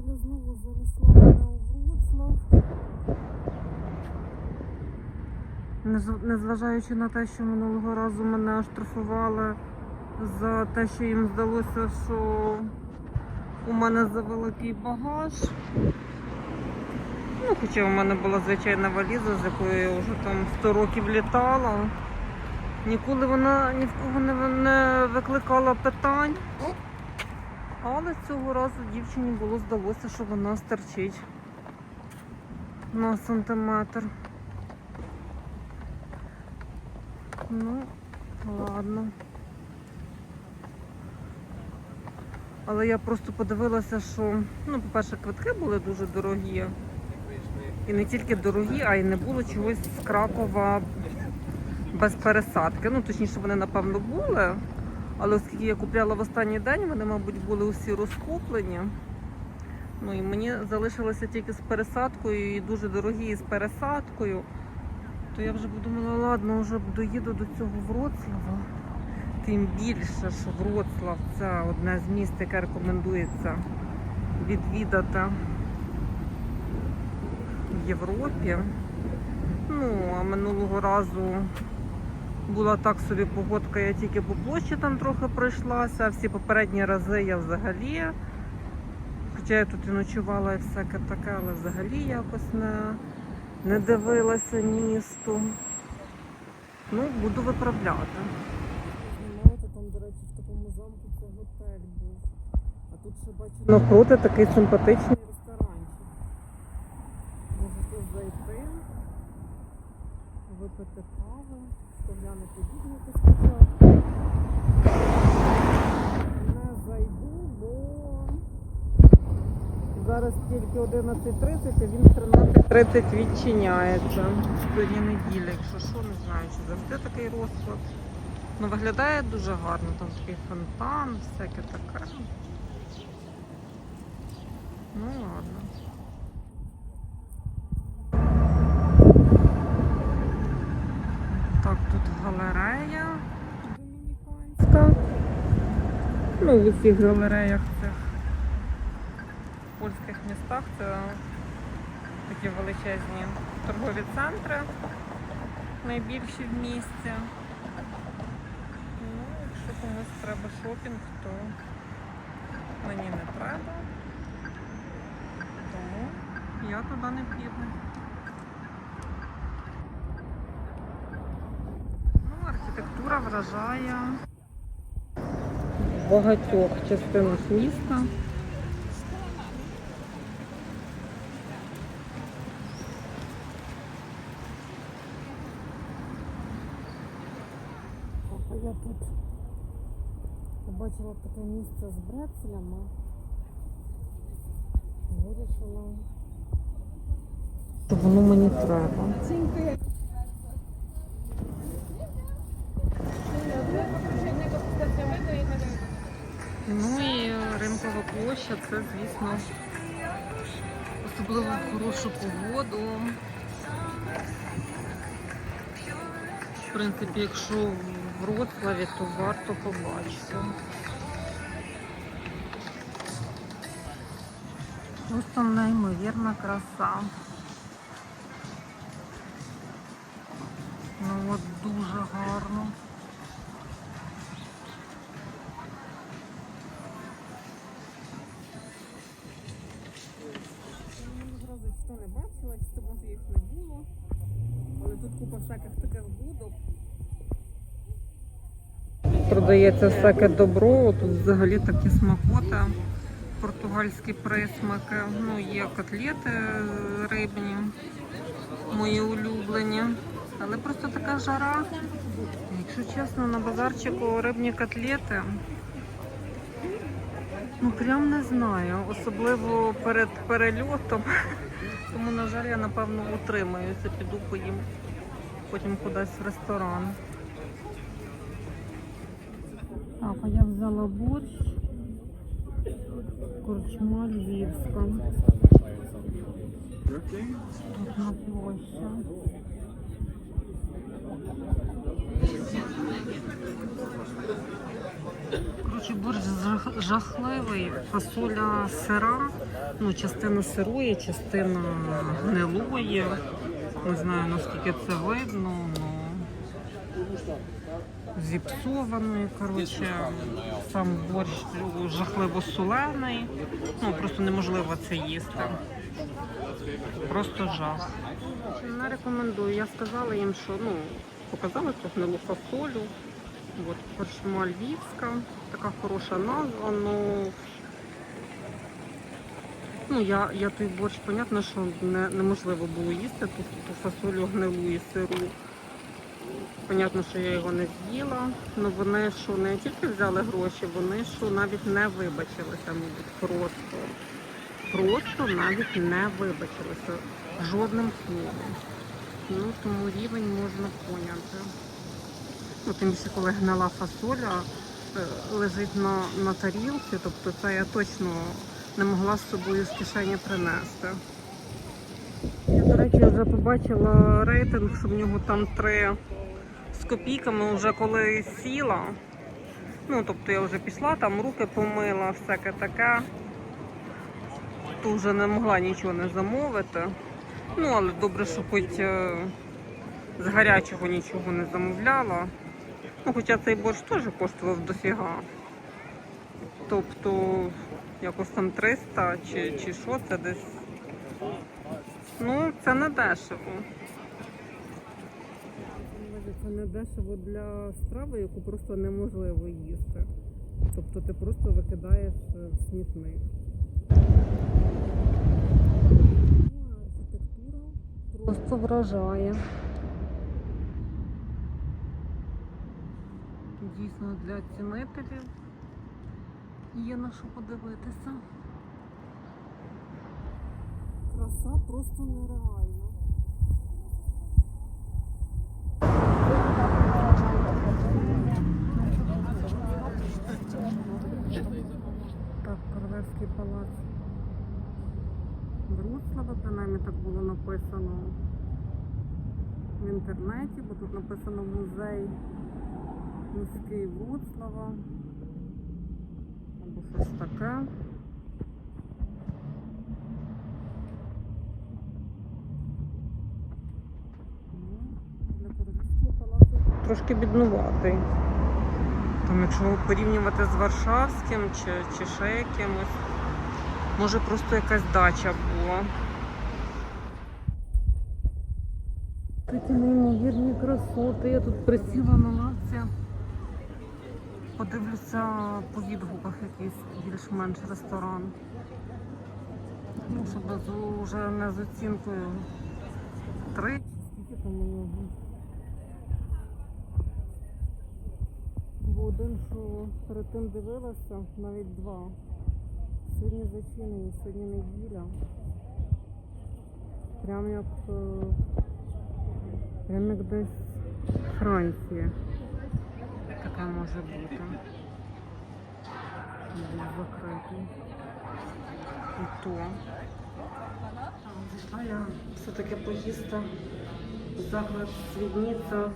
доля знову занесла мене у Вроцлав. Незважаючи на те, що минулого разу мене оштрафували за те, що їм здалося, що у мене завеликий багаж. Ну, хоча у мене була звичайна валіза, з якою я вже там 100 років літала. Ніколи вона ні в кого не викликала питань. Але цього разу дівчині було здалося, що вона стерчить на сантиметр. Ну, ладно. Але я просто подивилася, що, ну, по-перше, квитки були дуже дорогі. І не тільки дорогі, а й не було чогось з Кракова без пересадки. Ну, точніше, вони, напевно, були. Але оскільки я купляла в останній день, вони, мабуть, були усі розкуплені. Ну і мені залишилося тільки з пересадкою і дуже дорогі з пересадкою. То я вже подумала, ладно, вже доїду до цього Вроцлава. Тим більше, що Вроцлав це одне з міст, яке рекомендується відвідати в Європі. Ну, а минулого разу була так собі погодка, я тільки по площі там трохи пройшлася, а всі попередні рази я взагалі. Хоча я тут і ночувала і всяке таке, але взагалі якось не, не дивилася місту. Ну, буду виправляти. Знімаєте там, до речі, в такому замку це готель був. А тут ще бачу навпроти такий симпатичний випити каву, поглянути відгуки спочатку. Не зайду, бо зараз тільки 11.30, а він в 13.30 відчиняється. Сьогодні неділя, якщо що, не знаю, чи завжди такий розклад. Ну, виглядає дуже гарно, там такий фонтан, всяке таке. Ну ладно. Галерея домініканська. Ну, в усіх галереях цих польських містах це такі величезні торгові центри, найбільші в місті. Ну, якщо комусь треба шопінг, то мені не треба. Тому я туди не піду. Ну, архітектура вражає в багатьох частинах міста. Я тут побачила таке місце з брецелями. Вирішила, що воно мені треба. Ну і ринкова площа це, звісно, особливо в хорошу погоду. В принципі, якщо в Вроцлаві, то варто побачити. Просто неймовірна краса. Ну от дуже гарно. Зразу чи то не бачила, чи то може їх не було. Але тут купа всяких таких будок. Продається всяке добро, тут взагалі такі смакоти, португальські присмаки. Ну, є котлети рибні, мої улюблені. Але просто така жара. Якщо чесно, на базарчику рибні котлети. Ну прям не знаю, особливо перед перельотом. Тому, на жаль, я напевно утримаюся, піду поїм потім кудись в ресторан. Так, а я взяла борщ. Корчма львівська. Тут на площі. Коротше, борщ жахливий, фасоля сира, ну, частина сирої, частина гнилої. Не знаю наскільки це видно, але зіпсованої. Коротше, сам борщ жахливо солений. Ну, просто неможливо це їсти. Просто жах. Не рекомендую. Я сказала їм, що ну, показали цю гнилу фасолю. От корчма львівська, така хороша назва. Ну, ну я, я той борщ, понятно, що не, неможливо було їсти ту, ту фасолю гнилу і сиру. Понятно, що я його не з'їла. Ну вони що не тільки взяли гроші, вони що навіть не вибачилися, мабуть, просто. Просто навіть не вибачилися жодним словом. Ну, тому рівень можна поняти. Ну, тим більше, коли гнила фасоля е, лежить на, на тарілці, тобто це я точно не могла з собою з кишені принести. Я, до речі, вже побачила рейтинг, що в нього там три з копійками вже коли сіла. Ну, тобто я вже пішла, там руки помила, всяке таке. То вже не могла нічого не замовити. Ну, але добре, що хоч е, з гарячого нічого не замовляла. Ну, хоча цей борщ теж коштував дофіга. Тобто якось там 300 чи, чи що це десь. Ну, це не дешево. Це не дешево для страви, яку просто неможливо їсти. Тобто ти просто викидаєш в смітник. Архітектура просто вражає. Дійсно для цінителів є на що подивитися. Краса просто нереальна. Так, Королевський палац Вроцлава, принаймні так було написано в інтернеті, бо тут написано музей міський Вроцлава Королівського палацу трошки біднуватий. Там, якщо порівнювати з Варшавським чи, чи ще якимось, може просто якась дача була. Такі неймовірні красоти. Я тут присіла на лавці. Подивлюся по відгуках якийсь більш-менш ресторан. Ну, щоб вже не з оцінкою три. Скільки там у нього? Бо один, що перед тим дивилася, навіть два. Сьогодні зачинені, сьогодні неділя. Прям як, е, прям як десь Франція. Таке може бути. Був закритий. І то. А я все-таки поїсти заклад Свідниця.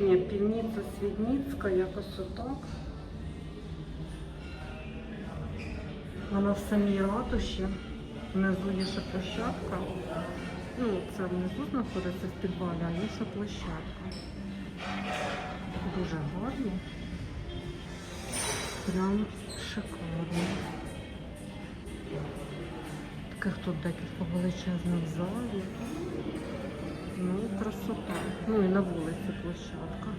Ні, півниця Свідницька, якось отак. Вона в самій ратуші. Внизу є ще площадка. Ну, це внизу знаходиться в підвалі, а є ще площадка. Дуже гарно. Прям шикарно. Таких тут декілька величезних залів. Ну, красота. Ну і на вулиці площадка.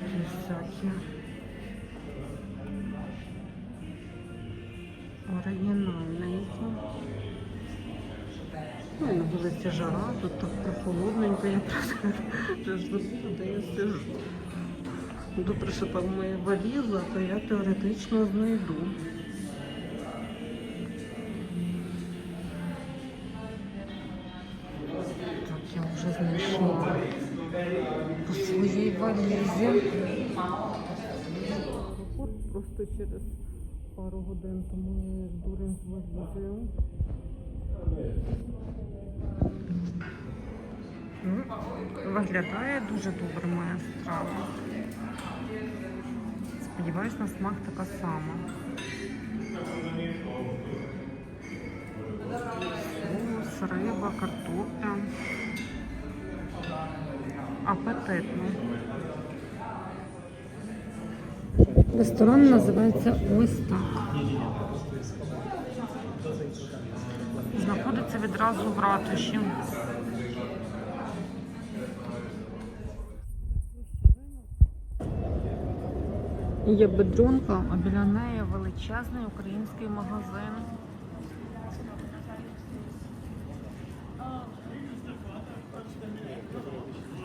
Такі всякі. Оригінальненькі. Вулиці жара, тут так прохолодненько, я вже де я сижу. Добре, що там моя валіза, то я теоретично знайду. Так, я вже знайшла по своїй валізі. Просто через пару годин, тому я як дурень з валізою. Виглядає дуже добре моя страва. Сподіваюсь, на смак така сама. Соус, риба, картопля. Апетитно. Ресторан називається ось так. Знаходиться відразу в ратуші. Є бедрунка, а біля неї величезний український магазин.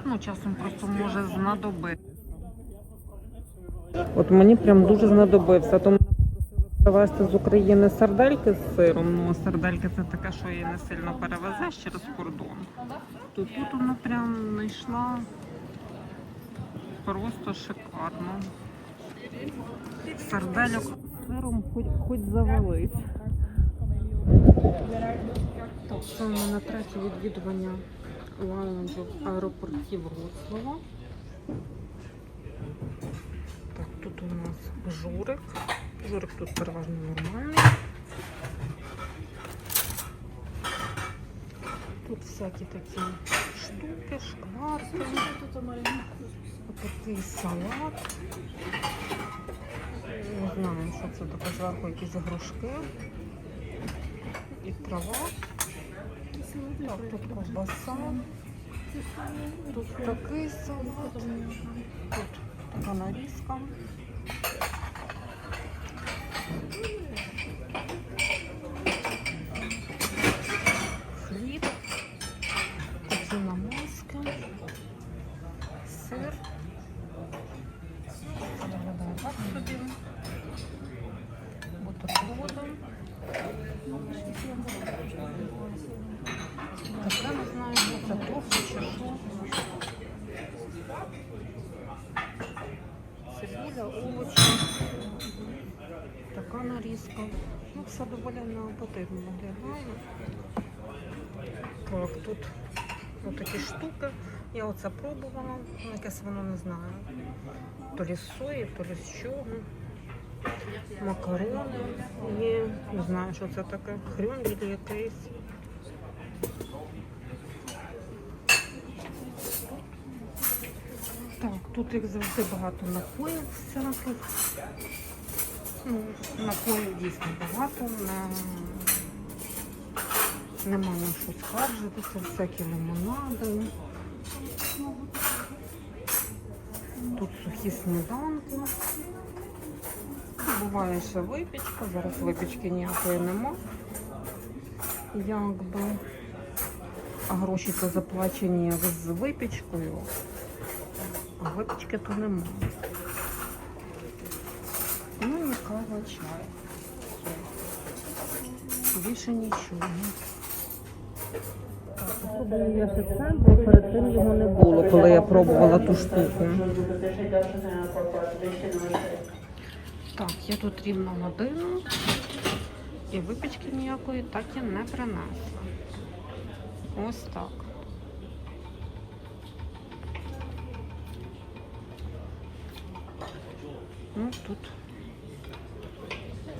Ну, часом просто може знадобити. От мені прям дуже знадобився. То мене попросили привезти з України сардельки з сиром. Ну, сардельки це таке, що її не сильно перевезеш через кордон. То тут вона прям знайшла просто шикарно. Сардельок сиром хоч, хоч завались. Так, це у мене третє відвідування лаунжу в аеропорті Вроцлава. Так, тут у нас журик. Журик тут переважно нормальний. Тут всякі такі штуки, шкварки. Отакий салат. Не знаю, що це таке зверху якісь грушки. І трава. Так, тут ковбаса. Тут такий салат. Тут така нарізка. Хліб. Кузина маска. Сир. Виглядає так собі. Бутерброди. Таке не знаю, що це тофу чи що. Цибуля, овочі. Така нарізка. Ну, все доволі неапетитно виглядає. Так, тут отакі штуки. Я оце пробувала, ну, якесь воно не знаю. То лі з сої, то лі з чого. Макарони є. Не знаю, що це таке. Хрюндель якийсь. Так, тут як завжди багато напоїв всяких. Ну, напоїв дійсно багато. Не... Нема на що скаржитися, всякі лимонади. Тут сухі сніданки. Буває ще випічка, зараз випічки ніякої нема. Якби. А гроші то заплачені з випічкою, а випічки то нема. Ну і кава, чай. Більше нічого. Попробую я ще це, бо перед тим його не було, коли я пробувала ту штуку. Так, я тут рівно годину і випічки ніякої так і не принесла. Ось так. Ну тут,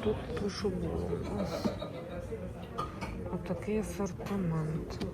тут то, було. Ось отакий асортимент.